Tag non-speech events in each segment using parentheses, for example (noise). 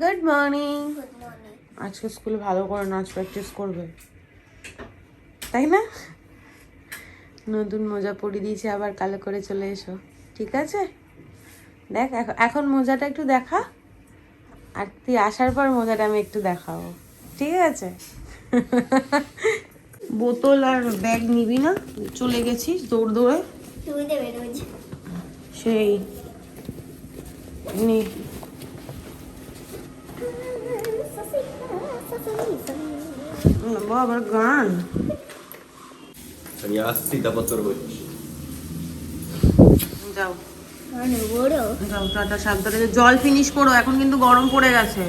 Good morning আজকে স্কুলে ভালো করে নাচ প্র্যাকটিস করবে। তাই না? নতুন মোজা পরিয়ে দিয়েছে আবার কালো করে চলে এসো। ঠিক আছে? দেখ এখ- এখন মোজাটা একটু দেখা। আর তুই আসার পর মোজাটা আমি একটু দেখাবো। ঠিক আছে? বোতল আর ব্যাগ নিবি না? চলে গেছিস দৌড় দৌড়ে? সেই। নে। বাবা, আবার গান। আমি আসছি তারপর তোর হচ্ছে যাও। যাও টাটা সাবধানে। জল ফিনিশ করো এখন কিন্তু গরম পড়ে গেছে।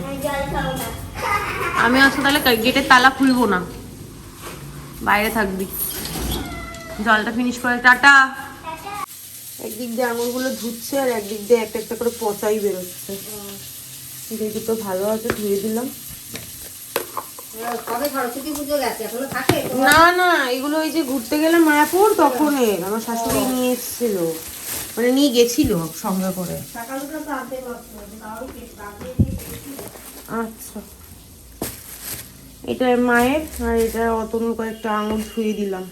আমি আজকে তাহলে গেটের তালা খুলবো না। বাইরে থাকবি। জলটা ফিনিশ করে টাটা। একদিক দিয়ে আঙুরগুলো ধুচ্ছে আর একদিক দিয়ে একটা একটা করে পচাই বেরোচ্ছে। দুটো ভালো আছে ধুয়ে দিলাম কবে সরস্বতী পুজো গেছে এখনও থাকে না না এগুলো ওই যে ঘুরতে গেলে মায়াপুর তখন আমার শাশুড়ি নিয়ে এসেছিল। মানে নিয়ে গেছিল সঙ্গে করে। আচ্ছা। এটা মায়ের আর এটা অতনুর কয়েকটা আঙুর ধুয়ে দিলাম।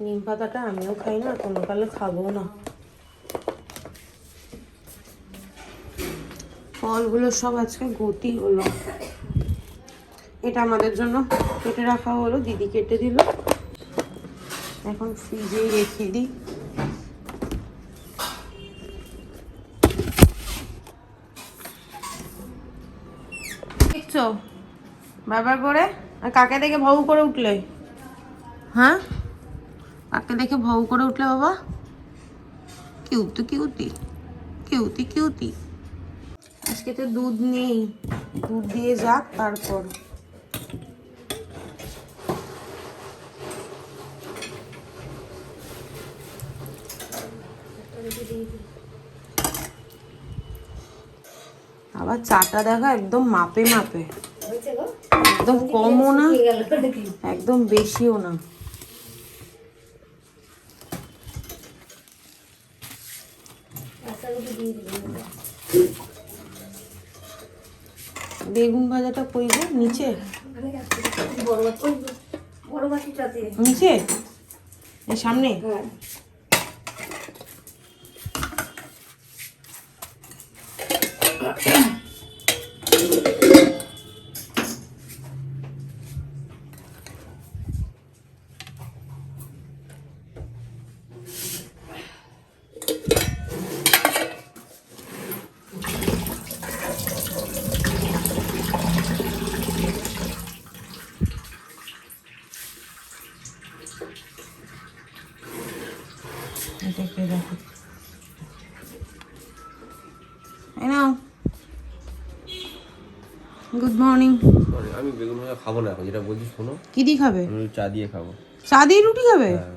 নিম পাতাটা আমিও খাই না কোনো কালে খাব না। ফলগুলো সব আজকে গতি হলো। এটা আমাদের জন্য। কেটে রাখা হলো দিদি কেটে দিল। এখন ফ্রিজেই রেখে দিই। দেখছ? বাবার করে আর কাকে দেখে ভাউ করে উঠলে? হ্যাঁ? কাকে দেখে ভাউ করে উঠলে বাবা? কিউতি কিউতি। কিউতি কিউতি। আজকে তো দুধ নেই। দুধ দিয়ে যাক তারপর। আবার চাটা দেখা একদম মাপে মাপে। একদম কমও না, একদম বেশিও না। বেগুন ভাজাটা গো? নিচে? নিচে? সামনে? হ্যাঁ। মর্নিং আমি বেগুন ভাজা খাব না এখন যেটা বলছি শোনো। কি দিয়ে খাবে? আমি চা দিয়ে খাব। চা দিয়ে রুটি খাবে? হ্যাঁ।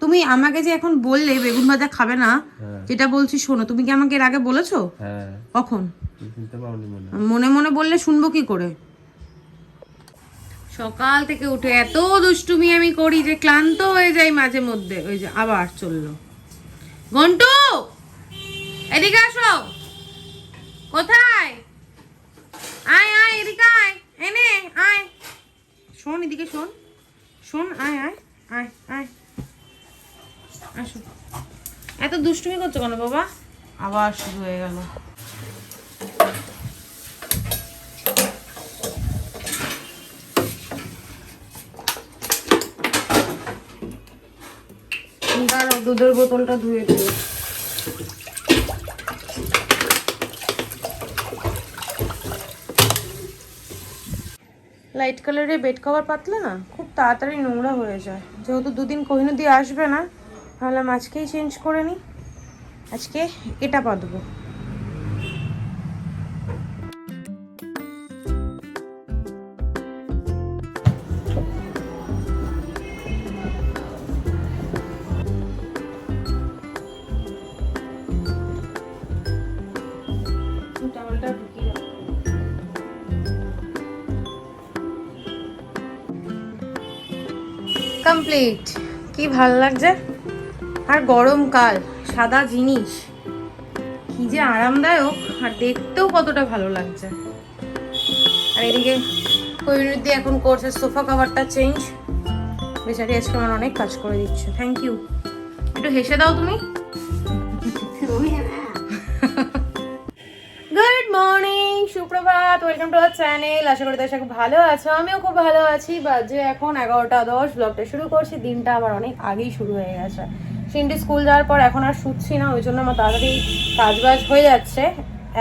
তুমি আমাকে যে এখন বললে বেগুন ভাজা খাবে না হ্যাঁ। যেটা বলছি শোনো তুমি কি আমাকে এর আগে বলেছ? হ্যাঁ। কখন। মনে। মনে বললে শুনব কি করে? সকাল থেকে উঠে এত দুষ্টুমি আমি করি যে ক্লান্ত হয়ে যাই মাঝে মধ্যে। ওই যে আবার চলল। ঘন্টু এদিকে আসো। কোথায়? আয় আয় এদিকে আয়। এনে আয়। শোন এদিকে শোন। শোন আয় আয় আয় আয়। আসো এত দুষ্টুমি করছ কেন বাবা? আবার শুরু হয়ে গেল। দুধের বোতলটা ধুয়ে দিও লাইট কালারের বেড কভার পাতলা? না খুব তাড়াতাড়ি নোংরা হয়ে যায়। যেহেতু দুদিন কোহিনু দিয়ে আসবে না ভাবলাম আজকেই চেঞ্জ করে নিই। আজকে এটা পাতবো কমপ্লিট কি ভালো লাগছে? আর গরমকাল সাদা জিনিস। কি যে আরামদায়ক আর দেখতেও কতটা ভালো লাগছে। আর এদিকে কৈনুদ্দি এখন করছে সোফা কভারটা চেঞ্জ বেচারি আজকে আমার অনেক কাজ করে দিচ্ছে। থ্যাংক ইউ একটু হেসে দাও তুমি। (laughs) গুড মর্নিং সুপ্রভাত ওয়েলকাম টু আওয়ার চ্যানেল আশা করি তোর খুব ভালো আছো, আমিও খুব ভালো আছি। বাজে এখন এগারোটা দশ ব্লগটা শুরু করছি। দিনটা আমার অনেক আগেই শুরু হয়ে গেছে। সিন্ডি স্কুল যাওয়ার পর এখন আর শুচ্ছি না, ওই জন্য আমার তাড়াতাড়ি কাজ বাজ হয়ে যাচ্ছে।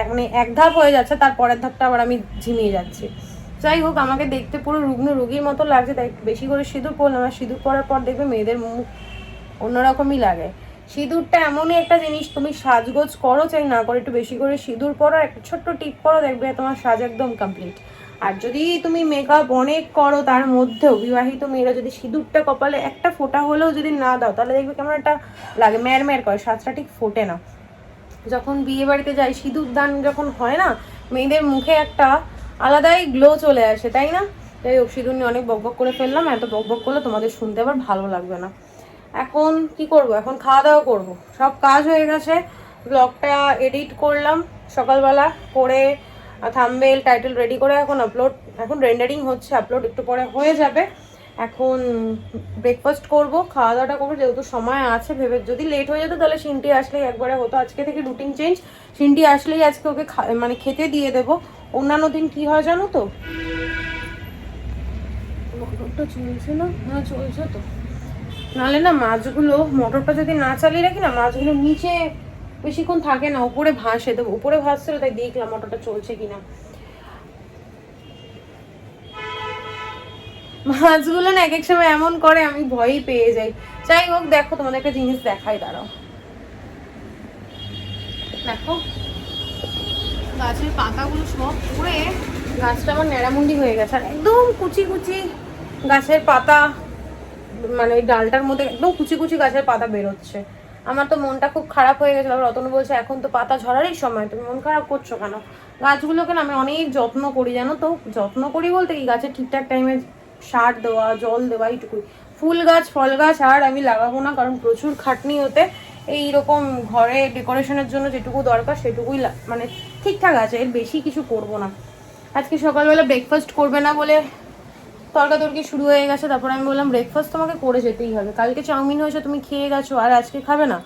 মানে এক ধাপ হয়ে যাচ্ছে, তার পরের ধাপটা আবার আমি ঝিমিয়ে যাচ্ছি। যাই হোক, আমাকে দেখতে পুরো রুগ্ন রুগীর মতো লাগছে, তাই বেশি করে সিঁদুর পরলাম। আর সিঁদুর পরার পর দেখবে মেয়েদের মুখ অন্যরকমই লাগে। সিঁদুরটা এমনই একটা জিনিস, তুমি সাজগোজ করো, চাই না করো একটু বেশি করে সিঁদুর পরো একটা ছোট্ট টিপ করো দেখবে তোমার সাজ একদম কমপ্লিট আর যদি তুমি মেকআপ অনেক করো, তার মধ্যেও বিবাহিত মেয়েরা যদি সিঁদুরটা কপালে একটা ফোটা হলেও যদি না দাও, তাহলে দেখবে কেমন একটা লাগে ম্যার ম্যার করে, সাজটা ঠিক ফোটে না। যখন বিয়ে বাড়িতে যাই, সিঁদুর দান যখন হয় না, মেয়েদের মুখে একটা আলাদাই গ্লো চলে আসে, তাই না? যাই হোক, সিঁদুর নিয়ে অনেক বকবক করে ফেললাম, এত বকবক করলে তোমাদের শুনতে আবার ভালো লাগবে না। এখন কি করব? এখন খাওয়া দাওয়া করব। সব কাজ হয়ে গেছে। ব্লগটা এডিট করলাম সকালবেলা করে থাম্বেল টাইটেল রেডি করে এখন আপলোড এখন রেন্ডারিং হচ্ছে আপলোড একটু পরে হয়ে যাবে। এখন ব্রেকফাস্ট করব, খাওয়া দাওয়াটা করব, যেহেতু সময় আছে, ভেবে যদি লেট হয়ে যেত তাহলে সিনটি আসলেই একবারে হতো। আজকে থেকে রুটিন চেঞ্জ সিনটি আসলেই আজকে ওকে মানে খেতে দিয়ে দেবো। অন্যান্য দিন কি হয় জানো তো? চলছে না? হ্যাঁ চলছে তো। নাহলে না মাছগুলো, মোটরটা যদি না চালিয়ে রাখি না, মাছগুলো নিচে বেশিক্ষণ থাকে না, উপরে ভাসে। তো উপরে ভাসছিল, তাই দেখলাম মোটরটা চলছে কিনা। মাছগুলো না এক এক সময় এমন করে, আমি ভয়ই পেয়ে যাই। যাই হোক, দেখো, তোমাদের একটা জিনিস দেখাই, দাঁড়াও। দেখো, গাছের পাতাগুলো সব পড়ে গাছটা আমার ন্যাড়ামুন্ডি হয়ে গেছে, আর একদম কুচি কুচি গাছের পাতা। মানে ওই ডালটার মধ্যে একদম কুচি কুচি গাছের পাতা বেরোচ্ছে। আমার তো মনটা খুব খারাপ হয়ে গেছে রতন বলছে, এখন তো পাতা ঝরারই সময়। তুমি মন খারাপ করছ কেন? গাছগুলোকে না আমি অনেক যত্ন করি, জানো তো? যত্ন করি বলতে কি, গাছে ঠিকঠাক টাইমে সার দেওয়া, জল দেওয়া, এইটুকুই। ফুল গাছ, ফল গাছ আর আমি লাগাবো না, কারণ প্রচুর খাটনি হতে এইরকম ঘরে ডেকোরেশনের জন্য যেটুকু দরকার সেটুকুই মানে ঠিকঠাক আছে, এর বেশি কিছু করব না। আজকে সকালবেলা ব্রেকফাস্ট করবে না বলে তর্কাতর্কি শুরু হয়ে গেছে, তারপর আমি বললাম ব্রেকফাস্ট তোমাকে করে যেতেই হবে। কালকে চাউমিন হয়েছে, তুমি খেয়ে গেছো, আর আজকে খাবে না।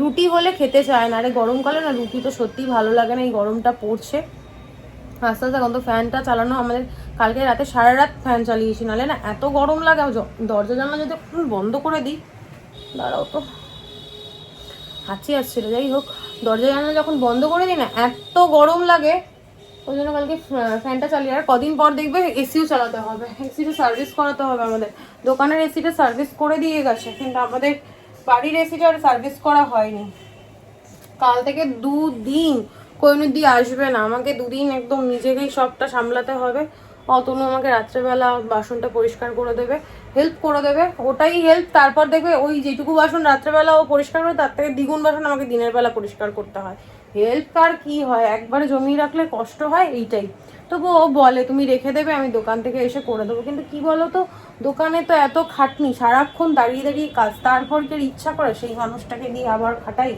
রুটি হলে খেতে চায় না। আরে গরমকালে না রুটি তো সত্যিই ভালো লাগে না, এই গরমটা পড়ছে। আস্তে আস্তে এখন তো ফ্যানটা চালানো, আমাদের কালকে রাতে সারা রাত ফ্যান চালিয়েছি, নাহলে না এত গরম লাগে। দরজা জানলা যদি বন্ধ করে দিই, দাঁড়াও তো। হাঁচি আসছিল, যাই হোক। দরজা জানলা যখন বন্ধ করে দিই না, এত গরম লাগে ওই জন্য কালকে ফ্যা- ফ্যানটা চালিয়ে আর কদিন পর দেখবে এসিও চালাতে হবে। এসিটা সার্ভিস করাতে হবে আমাদের। দোকানের এসিটা সার্ভিস করে দিয়ে গেছে, কিন্তু আমাদের বাড়ির এসিটা আর সার্ভিস করা হয়নি। কাল থেকে দুদিন কৈনুদ্দি আসবে না। আমাকে দুদিন একদম নিজেকেই সবটা সামলাতে হবে। অতনু আমাকে রাত্রেবেলা বাসনটা পরিষ্কার করে দেবে হেল্প করে দেবে। ওটাই হেল্প তারপর দেখবে ওই যেটুকু বাসন রাত্রেবেলা ও পরিষ্কার করে, তার থেকে দ্বিগুণ বাসন আমাকে দিনের বেলা পরিষ্কার করতে হয়। হেল্প কার কি হয়? একবারে জমিয়ে রাখলে কষ্ট হয়? এইটাই। তবু ও বলে, তুমি রেখে দেবে, আমি দোকান থেকে এসে করে দেবো। কিন্তু কি বলো তো দোকানে তো এত খাটনি, সারাক্ষণ দাঁড়িয়ে দাঁড়িয়ে কাজ। তারপর কি ইচ্ছা করে সেই মানুষটাকে দিয়ে আবার খাটাই?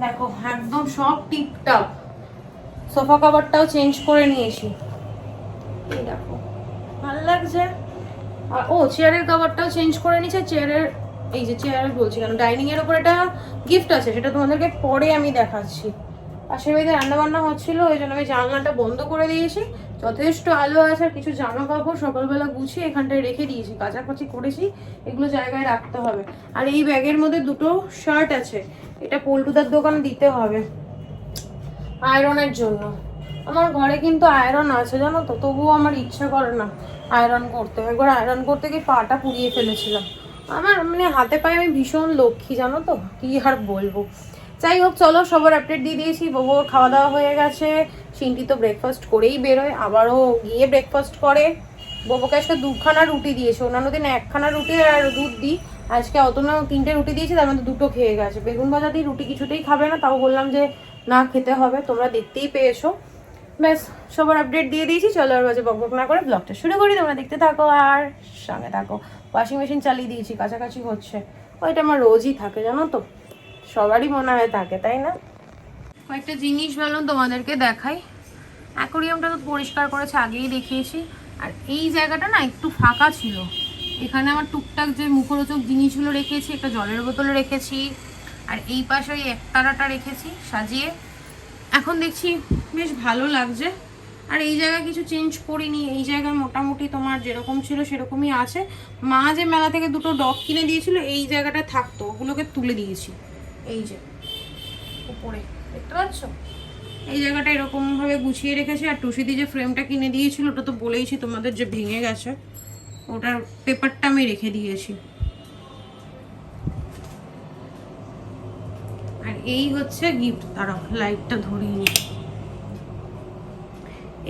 দেখো, একদম সব টিপটপ। সোফা কভারটাও চেঞ্জ করে নিয়েছি। এই দেখো, ভালো লাগছে। আর ও, চেয়ারের কভারটাও চেঞ্জ করে নিয়েছে। চেয়ারের এই যে চেয়ার বলছি কেন? ডাইনিং এর উপর একটা গিফট আছে, সেটা তোমাদেরকে পরে আমি দেখাচ্ছি। পাশের বাড়িতে রান্না বান্না হচ্ছিল, ওই জন্য আমি জানলাটা বন্ধ করে দিয়েছি। যথেষ্ট আলো আছে, আর কিছু জামা কাপড় সকালবেলা গুছিয়ে এখানটায় রেখে দিয়েছি, কাচাকুচি করেছি, এগুলো জায়গায় রাখতে হবে। আর এই ব্যাগের মধ্যে দুটো শার্ট আছে, এটা পল্টুদার দোকানে দিতে হবে, আয়রনের জন্য। আমার ঘরে কিন্তু আয়রন আছে, জানো তো? তবুও আমার ইচ্ছা করে না আয়রন করতে। একবার আয়রন করতে গিয়ে পাটা পুড়িয়ে ফেলেছিলাম। আমার মানে হাতে পায়ে আমি ভীষণ লক্ষ্মী, জানো তো? কি আর বলব? যাই হোক, চলো, সবার আপডেট দিয়ে দিয়েছি। বউর খাওয়া দাওয়া হয়ে গেছে। সিনটি তো ব্রেকফাস্ট করেই বেরোয়, আবারও গিয়ে ব্রেকফাস্ট করে। বউকে আজকে দুখানা রুটি দিয়েছে। অন্যান্য দিন একখানা রুটি আর দুধ দিই। আজকে অত না তিনটে রুটি দিয়েছি, তার মধ্যে দুটো খেয়ে গেছে। বেগুন ভাজা দিয়ে রুটি কিছুতেই খাবে না, তাও বললাম যে না খেতে হবে, তোমরা দেখতেই পেয়েছ। ব্যাস, সবার আপডেট দিয়ে দিয়েছি। চলো আর বাজে বক বক না করে ব্লগটা শুরু করি। তোমরা দেখতে থাকো আর সঙ্গে থাকো। ওয়াশিং মেশিন চালিয়ে দিয়েছি, কাছাকাছি হচ্ছে। ওইটা আমার রোজই থাকে, জানো তো? সবারই মনে হয় থাকে, তাই না? কয়েকটা জিনিস বললাম তোমাদেরকে দেখাই। অ্যাকোরিয়ামটা তো পরিষ্কার করেছে, আগেই দেখিয়েছি। আর এই জায়গাটা না একটু ফাঁকা ছিল। এখানে আমার টুকটাক যে মুখরোচক জিনিসগুলো রেখেছি, একটা জলের বোতল রেখেছি, আর এই পাশে ওই একতারাটা রেখেছি সাজিয়ে। এখন দেখছি বেশ ভালো লাগছে। আর এই জায়গায় কিছু চেঞ্জ করিনি, এই জায়গায় মোটামুটি তোমার যেরকম ছিল সেরকমই আছে। মা যে মেলা থেকে দুটো ডগ কিনে দিয়েছিল, এই জায়গাটা থাকতো, ওগুলোকে তুলে দিয়েছি। এই যে, উপরে, দেখতে পাচ্ছ? এই জায়গাটা এরকমভাবে গুছিয়ে রেখেছি, আর টুসিদি যে ফ্রেমটা কিনে দিয়েছিল, ওটা তো বলেইছি তোমাদের যে ভেঙে গেছে, ওটার পেপারটা আমি রেখে দিয়েছি। আর এই হচ্ছে গিফট তারা লাইটটা ধরিয়ে নি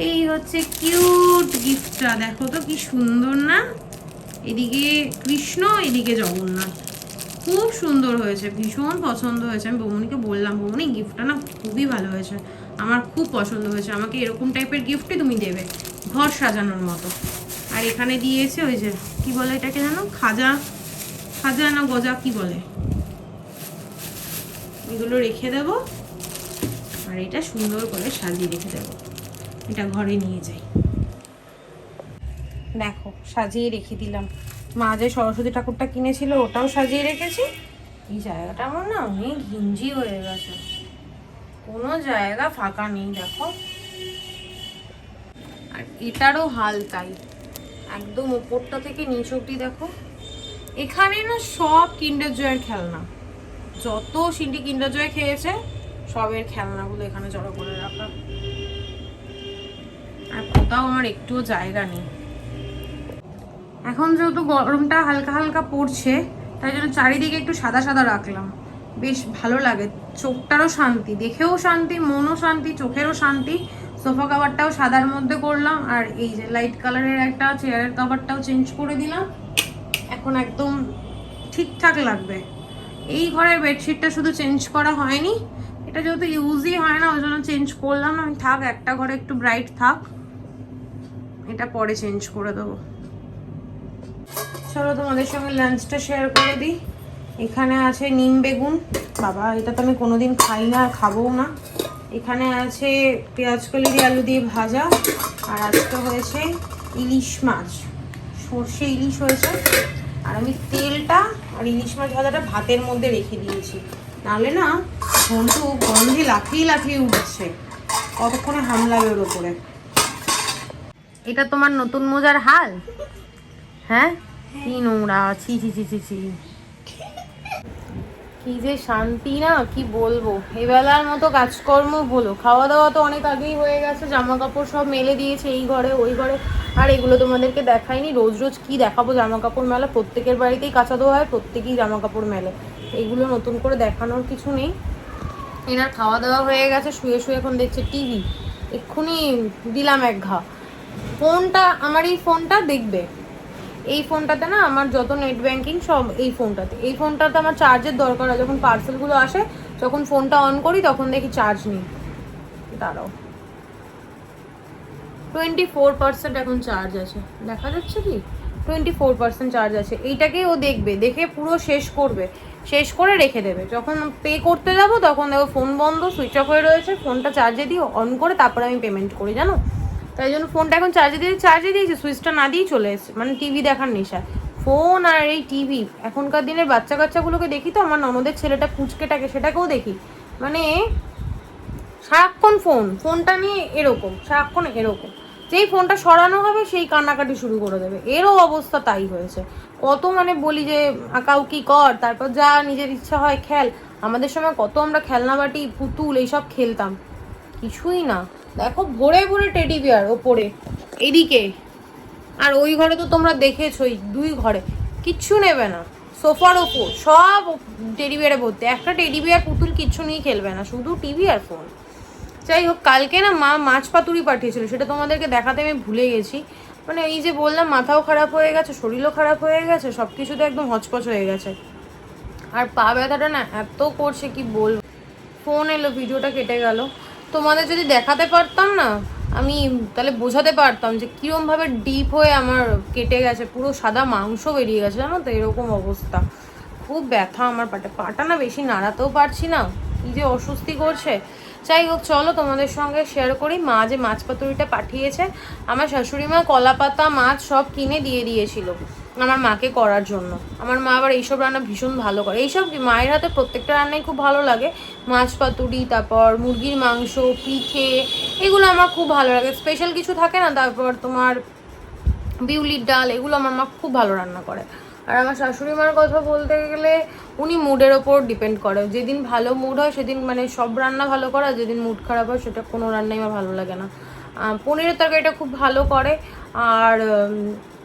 এই হচ্ছে কিউট গিফটটা, দেখো তো কি সুন্দর না? এদিকে কৃষ্ণ, এদিকে জগন্নাথ। খুব সুন্দর হয়েছে, ভীষণ পছন্দ হয়েছে। আমি বৌমনিকে বললাম, বৌমনি, গিফটটা না খুবই ভালো হয়েছে। আমার খুব পছন্দ হয়েছে। আমাকে এরকম টাইপের গিফটই তুমি দেবে, ঘর সাজানোর মতো। আর এখানে দিয়েছে ওই যে, কি বলে এটাকে জানো খাজা খাজা না গজা, কি বলে? এগুলো রেখে দেবো। আর এটা সুন্দর করে সাজিয়ে রেখে দেবো। এটা ঘরে নিয়ে যাই। দেখো, সাজিয়ে রেখে দিলাম। মা যে সরস্বতী ঠাকুরটা কিনেছিল, ওটাও সাজিয়ে রেখেছি। এই জায়গাটা আমার না অনেক ঘিঞ্জি হয়ে গেছে। কোনো জায়গা ফাঁকা নেই, দেখো। আর এটারও হাল তাই। একদম ওপরটা থেকে নিচ অব্দি দেখো। এখানে না সব কিন্ডার জয়ের খেলনা। যত সিন্ডি কিন্ডার জয় খেয়েছে, সবের খেলনাগুলো এখানে জড়ো করে রাখা। কোথাও আমার একটুও জায়গা নেই। এখন যেহেতু গরমটা হালকা হালকা পড়ছে, তাই জন্য চারিদিকে একটু সাদা সাদা রাখলাম। বেশ ভালো লাগে, চোখটারও শান্তি, দেখেও শান্তি, মনও শান্তি, চোখেরও শান্তি। সোফা কাভারটাও সাদার মধ্যে করলাম, আর এই যে লাইট কালারের একটা চেয়ারের কাভারটাও চেঞ্জ করে দিলাম। এখন একদম ঠিকঠাক লাগবে। এই ঘরের বেডশিটটা শুধু চেঞ্জ করা হয়নি, এটা যেহেতু ইউজই হয় না, ওই জন্য চেঞ্জ করলাম না। আমি থাক, একটা ঘরে একটু ব্রাইট থাক। এটা পরে চেঞ্জ করে দেবো। চলো তোমাদের সঙ্গে লাঞ্চটা শেয়ার করে দিই। এখানে আছে নিম বেগুন। বাবা, এটা তো আমি কোনোদিন খাই না আর খাবোও না। এখানে আছে পেঁয়াজ কলিরি আলু দিয়ে ভাজা। আর আজকে হয়েছে ইলিশ মাছ। সর্ষে ইলিশ হয়েছে। আর আমি তেলটা আর ইলিশ মাছ ভাজাটা ভাতের মধ্যে রেখে দিয়েছি। নাহলে না ঘন্টু গন্ধে লাফিয়ে লাফিয়ে উঠছে। কতক্ষণে হামলাবে ওর ওপরে? এটা তোমার নতুন মোজার হাল? হ্যাঁ? কি নোংরা, ছি ছি ছি ছি ছি। কি যে শান্তি না, কি বলব? এবেলার মতো কাজকর্ম হলো। খাওয়া দাওয়া তো অনেক আগেই হয়ে গেছে জামা কাপড় সব মেলে দিয়েছে এই ঘরে, ওই ঘরে। আর এগুলো তোমাদেরকে দেখাইনি, রোজ রোজ কি দেখাবো জামা কাপড় মেলা? প্রত্যেকের বাড়িতেই কাঁচা ধোয়া হয়, প্রত্যেকেই জামা কাপড় মেলে। এগুলো নতুন করে দেখানোর কিছু নেই। এনার খাওয়া দাওয়া হয়ে গেছে, শুয়ে শুয়ে এখন দেখছে টিভি। এক্ষুনি দিলাম এক ঘা। ফোনটা, আমার এই ফোনটা দেখবে। এই ফোনটাতে না আমার যত নেট ব্যাংকিং সব এই ফোনটাতে। এই ফোনটাতে আমার চার্জের দরকার হয়। যখন পার্সেলগুলো আসে, যখন ফোনটা অন করি, তখন দেখি চার্জ নেই। দাঁড়াও। টোয়েন্টি ফোর পার্সেন্ট এখন চার্জ আছে। দেখা যাচ্ছে কি? টোয়েন্টি ফোর পার্সেন্ট চার্জ আছে। এইটাকেই ও দেখবে। দেখে পুরো শেষ করবে। শেষ করে রেখে দেবে। যখন পে করতে যাব, তখন দেখো ফোন বন্ধ সুইচ অফ হয়ে রয়েছে। ফোনটা চার্জে দিয়ে অন করে তারপরে আমি পেমেন্ট করি, জানো? তাই জন্য ফোনটা এখন চার্জে দিয়ে চার্জে দিয়েছে সুইচটা না দিয়েই চলে এসেছে। মানে টিভি দেখার নেশা ফোন আর এই টিভি এখনকার দিনের বাচ্চা কাচ্চাগুলোকে দেখি তো? আমার ননদের ছেলেটা কুচকেটাকে, সেটাকেও দেখি। মানে সারাক্ষণ ফোন ফোনটা নিয়ে এরকম, সারাক্ষণ এরকম। যেই ফোনটা সরানো হবে, সেই কান্নাকাটি শুরু করে দেবে। এরও অবস্থা তাই হয়েছে। কত মানে বলি যে আঁকাউকি কর, তারপর যা নিজের ইচ্ছা হয় খেল। আমাদের সময় কত আমরা খেলনাবাটি, পুতুল, এইসব খেলতাম। কিছুই না। দেখো, ভরে ভরে টেডি বিয়ার ওপরে, এদিকে। আর ওই ঘরে তো তোমরা দেখেছোই, দুই ঘরে। কিচ্ছু নেবে না। সোফার ওপর, সব টেডি বিয়ারে ভর্তি। একটা টেডি বিয়ার পুতুল কিচ্ছু নিয়ে খেলবে না, শুধু টিভি আর ফোন যাই হোক, কালকে না মা মাছ পাতুরি পাঠিয়েছিল, সেটা তোমাদেরকে দেখাতে আমি ভুলে গেছি। মানে এই যে বললাম, মাথাও খারাপ হয়ে গেছে, শরীরও খারাপ হয়ে গেছে সব কিছুতে একদম হচপচ হয়ে গেছে। আর পা ব্যথাটা না এত করছে, কি বলব। ফোন এলো ভিডিওটা কেটে গেল। তোমাদের যদি দেখাতে পারতাম না, আমি তাহলে বোঝাতে পারতাম যে কীরমভাবে ডিপ হয়ে আমার কেটে গেছে, পুরো সাদা মাংস বেরিয়ে গেছে, জানো তো? এরকম অবস্থা। খুব ব্যথা আমার পাটা। পাটা না বেশি নাড়াতেও পারছি না। কি যে অস্বস্তি করছে। যাই হোক, চলো তোমাদের সঙ্গে শেয়ার করি। মা যে মাছ পাতুরিটা পাঠিয়েছে, আমার শাশুড়ি মা কলা পাতা মাছ সব কিনে দিয়ে দিয়েছিল। আমার মাকে করার জন্য। আমার মা আবার এইসব রান্না ভীষণ ভালো করে। এইসব মায়ের হাতে প্রত্যেকটা রান্নাই খুব ভালো লাগে। মাছ পাতুরি, তারপর মুরগির মাংস, পিঠে, এগুলো আমার খুব ভালো লাগে। স্পেশাল কিছু থাকে না, তারপর তোমার বিউলির ডাল, এগুলো আমার মা খুব ভালো রান্না করে। আর আমার শাশুড়ি মার কথা বলতে গেলে উনি মুডের ওপর ডিপেন্ড করে। যেদিন ভালো মুড হয়, সেদিন মানে সব রান্না ভালো করে আর যেদিন মুড খারাপ হয়, সেটা কোনো রান্নাই আমার ভালো লাগে না। পনিরের তরকারিটা খুব ভালো করে। আর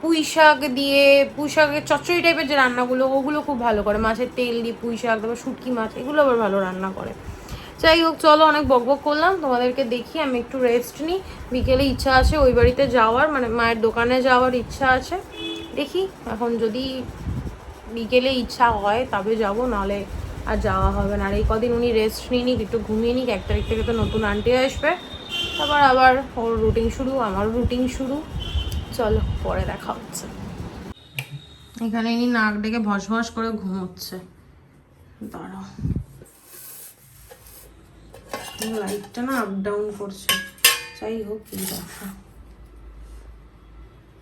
পুঁই শাক দিয়ে পুঁই শাকের চচ্চড়ি টাইপের যে রান্নাগুলো, ওগুলো খুব ভালো করে। মাছের তেল দিয়ে পুঁই শাক তারপর শুটকি মাছ, এগুলো আবার ভালো রান্না করে। যাই হোক, চলো অনেক বক বক করলাম। তোমাদেরকে দেখি, আমি একটু রেস্ট নিই বিকেলে ইচ্ছা আছে ওই বাড়িতে যাওয়ার মানে মায়ের দোকানে যাওয়ার ইচ্ছা আছে। দেখি, এখন যদি বিকেলে ইচ্ছা হয়, তবে যাব, নাহলে আর যাওয়া হবে না। আর এই কদিন উনি রেস্ট নিয়ে নিক, একটু ঘুমিয়ে নিক, এক তারিখ থেকে তো নতুন আন্টি আসবে। তারপর আবার ওর রুটিন শুরু আমার রুটিন শুরু। চলো, পরে দেখা হচ্ছে। এখানে ইনি নাক ডেকে ভস ভস করে ঘুমোচ্ছে। দাঁড়াও লাইটটা না আপ ডাউন করছে। যাই হোক, কি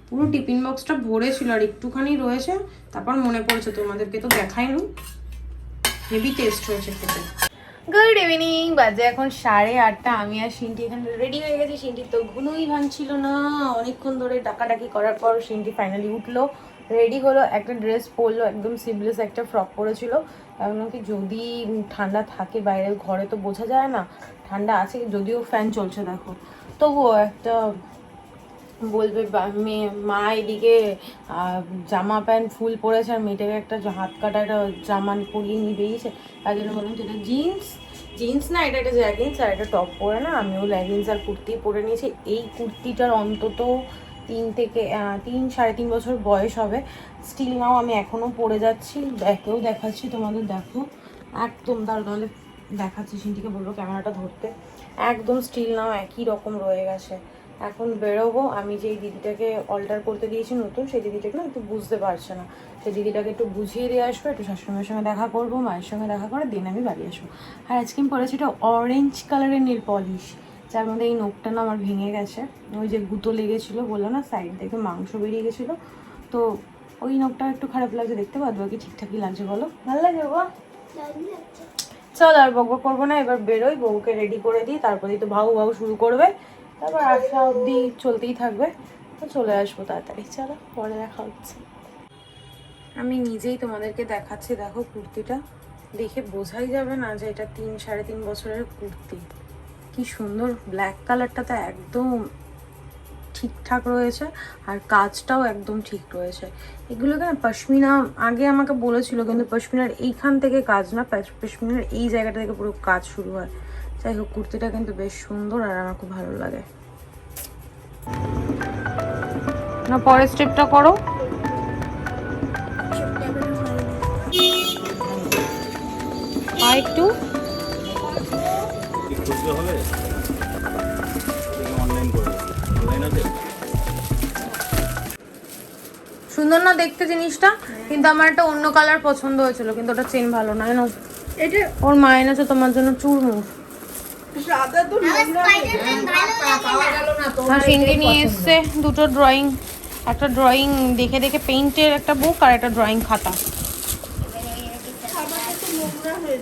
পুরো টিফিন বক্সটা ভরে ছিল, আর একটুখানি রয়েছে। তারপর মনে পড়েছে তোমাদেরকে, তো দেখাইনি। হেভি টেস্ট হয়েছে খেতে। গুড ইভিনিং বাজে এখন সাড়ে আটটা। আমি আর সিনটি এখানে রেডি হয়ে গেছি। সিনটি তো ঘুনোই ভাঙছিল না। অনেকক্ষণ ধরে ডাকাডাকি করার পর সিনটি ফাইনালি উঠল। রেডি হলো, একটা ড্রেস পরলো, একদম সিমলেস একটা ফ্রক পরেছিল। এমনকি যদি ঠান্ডা থাকে বাইরে ঘরে তো বোঝা যায় না। ঠান্ডা আছে, যদিও ফ্যান চলছে দেখো। তবুও একটা বলবে মেয়ে মা এদিকে জামা প্যান্ট, ফুল পরেছে, আর মেয়েটাকে একটা হাত কাটা একটা জামা পরিয়ে নিয়ে বেরিয়েছে। তার জন্য বললাম যেটা জিন্স জিন্স না, এটা একটা জ্যাগিন্স আর একটা টপ পরে না, আমিও লেগিংস আর কুর্তি পরে নিয়েছি। এই কুর্তিটার অন্তত তিন থেকে তিন, সাড়ে তিন বছর বয়স হবে। স্টিল নাও আমি এখনও পরে যাচ্ছি দেখেও দেখাচ্ছি, তোমাদের দেখো। একদম তার নাহলে দেখাচ্ছি, সিনটিকে বলব ক্যামেরাটা ধরতে। একদম স্টিল নাও একই রকম রয়ে গেছে। এখন বেরোবো। আমি যেই দিদিটাকে অল্টার করতে দিয়েছি নতুন সেই দিদিটাকে না একটু বুঝতে পারছে না। সেই দিদিটাকে একটু বুঝিয়ে দিয়ে আসব একটু শাশুড়িমার সঙ্গে দেখা করব মায়ের সঙ্গে দেখা করে দিন আমি বাড়ি আসব। আর আজকে আমি পরেছি এটা অরেঞ্জ কালারের নীল পলিশ যার মধ্যে এই নোকটা না আমার ভেঙে গেছে। ওই যে গুঁতো লেগেছিলো বলল না সাইড থেকে মাংস বেরিয়ে গেছিল। তো ওই নোকটা একটু খারাপ লাগছে দেখতে বাদ বাকি ঠিকঠাকই লাগছে বলো। ভালো লাগে বাবা? চল আর বকবক করব না এবার বেরোই বউকে রেডি করে দিই তারপরেই তো ভাউ ভাউ শুরু করবে। তারপর আসা অবধি চলতেই থাকবে, তো চলে আসব তাড়াতাড়ি। চলো, পরে দেখা হচ্ছে। আমি নিজেই তোমাদেরকে দেখাচ্ছি, দেখো কুর্তিটা। দেখে বোঝাই যাবে না যে এটা তিন, সাড়ে তিন বছরের কুর্তি। কি সুন্দর ব্ল্যাক কালারটা তো একদম ঠিকঠাক রয়েছে, আর কাজটাও একদম ঠিক রয়েছে। এগুলোকে না পশমিনা, আগে আমাকে বলেছিল, কিন্তু পশমিনার এইখান থেকে কাজ না, পশ- পশমিনার এই জায়গাটা থেকে পুরো কাজ শুরু হয়। যাই হোক কুর্তিটা কিন্তু বেশ সুন্দর আর আমার খুব ভালো লাগে। না পরের স্টেপটা করো। একটু। আছে? সুন্দর না দেখতে জিনিসটা? কিন্তু আমার একটা অন্য কালার পছন্দ হয়েছিল কিন্তু ওটা চেন ভালো না জানো? এটা ওর মা এনেছে তোমার জন্য চুরমুর। সাদা তো নোংরা আর সিন্ডি নিয়ে এসছে দুটো ড্রয়িং একটা ড্রয়িং দেখে দেখে পেইন্টের একটা বুক আর একটা ড্রয়িং খাতা। হয়ে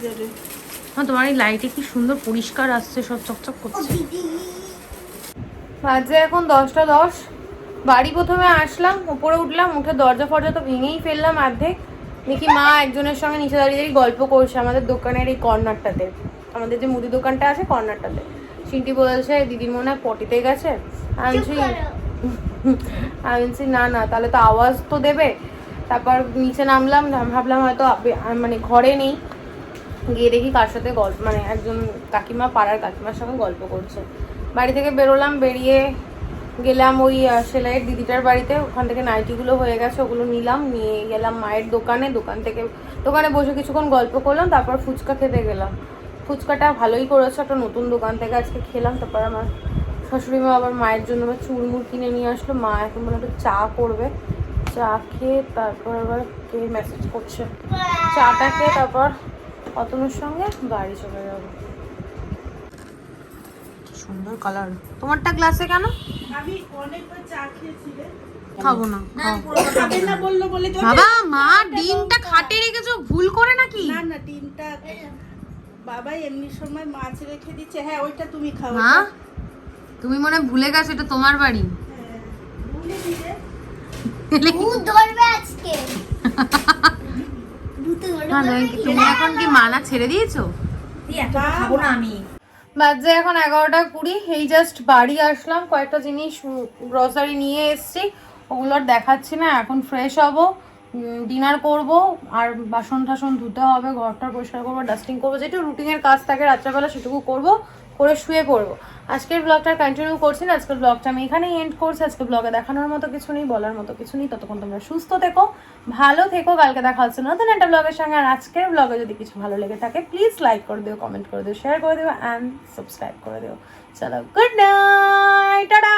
হ্যাঁ তোমার এই লাইটে কি সুন্দর পরিষ্কার আসছে সব চকচক করছে। বাজে এখন দশটা দশ। বাড়ি প্রথমে আসলাম উপরে উঠলাম উঠে দরজা ফরজা তো ভেঙেই ফেললাম অর্ধেক। দেখি মা একজনের সঙ্গে নিচে দাঁড়িয়ে দাঁড়িয়ে গল্প করছে আমাদের দোকানের এই কর্নারটাতে আমাদের যে মুদি দোকানটা আছে কর্নারটাতে। সিন্টি বলেছে দিদির মনে হয় পটিতে গেছে। আমি বলছি, আমি বলছি না না তাহলে তো আওয়াজ তো দেবে। তারপর নিচে নামলাম ভাবলাম হয়তো মানে ঘরে নেই। গিয়ে দেখি কার সাথে গল্প মানে একজন কাকিমা পাড়ার কাকিমার সঙ্গে গল্প করছে। বাড়ি থেকে বেরোলাম বেরিয়ে গেলাম ওই সেলাইয়ের দিদিটার বাড়িতে। ওখান থেকে নাইটিগুলো হয়ে গেছে ওগুলো নিলাম নিয়ে গেলাম মায়ের দোকানে। দোকান থেকে দোকানে বসে কিছুক্ষণ গল্প করলাম তারপর ফুচকা খেতে গেলাম। ফুচকাটা ভালোই করেছে একটা নতুন দোকান থেকে আজকে খেলাম তারপর আমার শাশুড়ি মা আবার মায়ের জন্য আবার চুরমুর কিনে নিয়ে আসলো মা এখন মনে একটু চা করবে। চা খেয়ে তারপর আবার কে মেসেজ করছে? চাটা খেয়ে তারপর অতনুর সঙ্গে বাড়ি চলে যাব। সুন্দর কালার তোমারটা গ্লাসে কেন? আমি অনেকবার চা খেয়েছি খাব না খাবে। না বলল বলে বাবা মা ডিমটা খাটে রেখেছো ভুল করে নাকি? না না ডিমটা বাবা এমনি সময় মাছ রেখে দিচ্ছে। হ্যাঁ ওইটা তুমি খাও। মা তুমি মনে হয় ভুলে গেছো এটা তোমার বাড়ি। হ্যাঁ, ভুলে দিলে ভূত ধরবে আজকে। তুমি এখন কি মানা ছেড়ে দিয়েছ? খাব না আমি। বাজে এখন এগারোটা কুড়ি এই জাস্ট বাড়ি আসলাম কয়েকটা জিনিস গ্রসারি নিয়ে এসেছি ওগুলো আর দেখাচ্ছি না এখন ফ্রেশ হব। ডিনার করব, আর বাসন টাসন ধুতে হবে, ঘরটা পরিষ্কার করব ডাস্টিং করব যেটু রুটিনের কাজ থাকে রাত্রেবেলা সেটুকু করব, করে শুয়ে পড়ব। আজকের ব্লগটা কন্টিনিউ করছি না, আজকের ব্লগটা আমি এখানেই এন্ড করছি, আজকে ব্লগে দেখানোর মতো কিছু নেই, বলার মতো কিছু নেই, ততক্ষণ তোমরা সুস্থ থেকো, ভালো থেকো, কালকে দেখা হচ্ছে নতুন একটা ব্লগের সঙ্গে, আর আজকের ব্লগে যদি কিছু ভালো লেগে থাকে প্লিজ লাইক করে দিও কমেন্ট করে দিও শেয়ার করে দিও অ্যান্ড সাবস্ক্রাইব করে দিও। চলো গুড নাইট টাটা